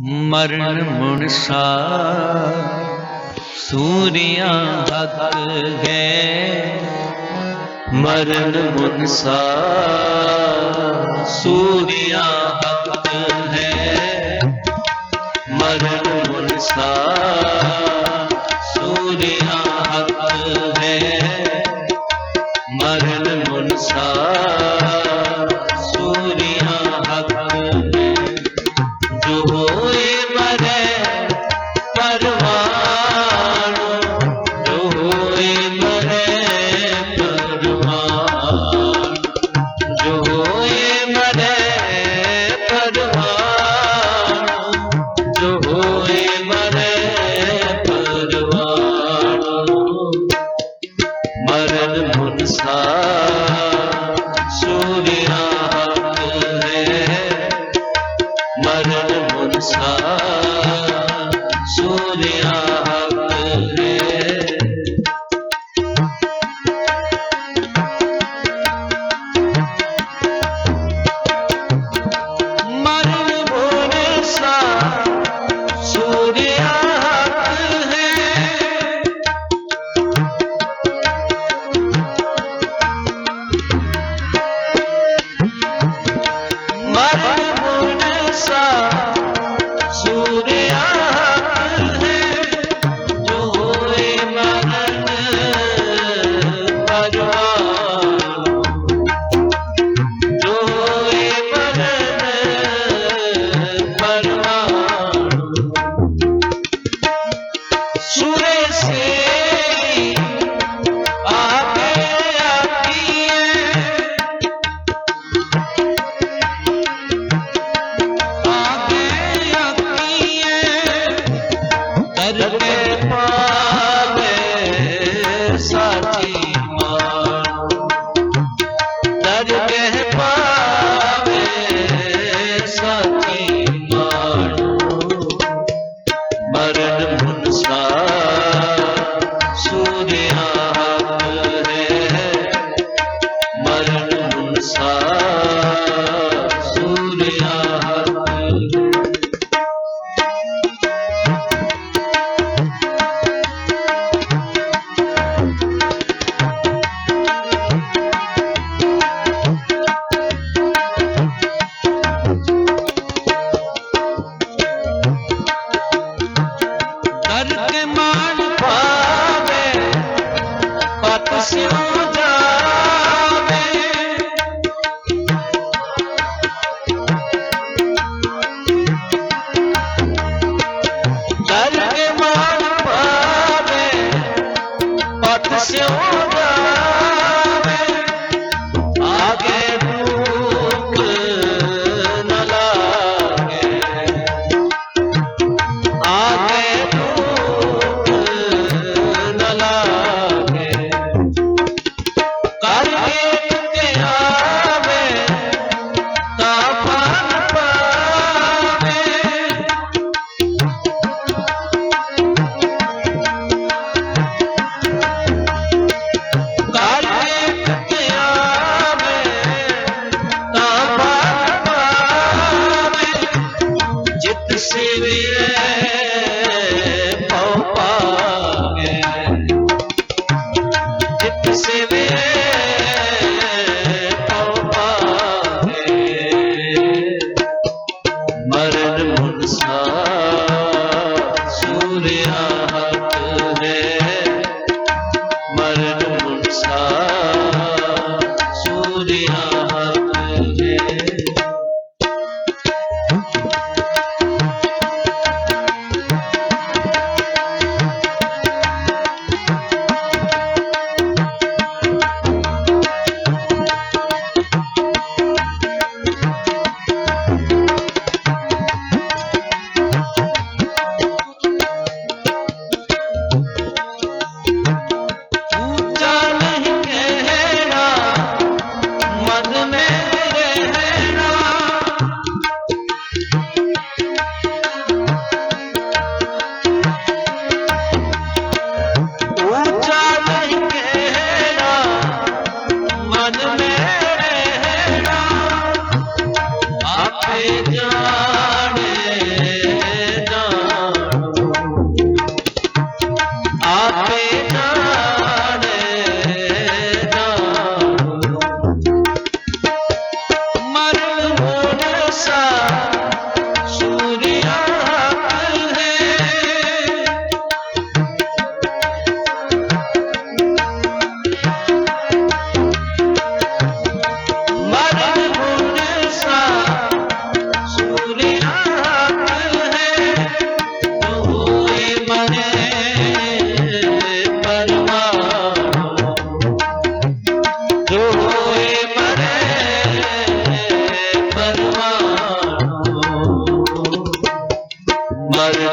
ਮਰਨ ਮੁਨਸਾ। ਸੂਰਿਆ ਧੱਕ ਗਏ ਮਰਨ ਮੁਨਸਾ। ਸੂਰਿਆ ਧੱਕ ਹੈ ਮਰਨ ਮੁਨਸਾ। ਸੂਰਿਆ दिया साथी হবে আর Hey.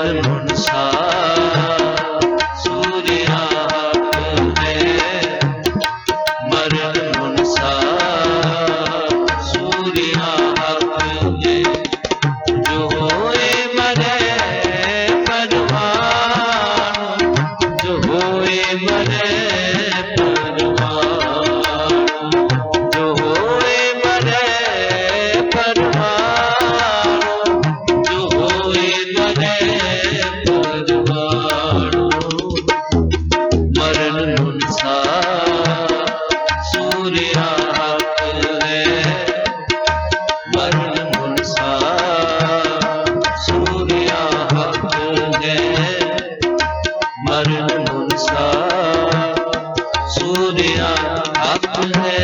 ਮੁਨਸਾ ਸੂਰਿਆ